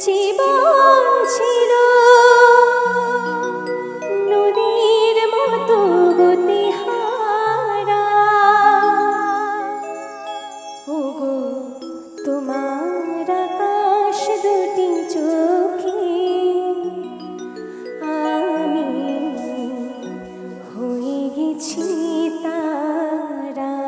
জীবন ছিল। নদীর মতো গতিহারা। ওগো তোমার আকাশ দুটি চোখে। আমি হয়ে গেছি তারা।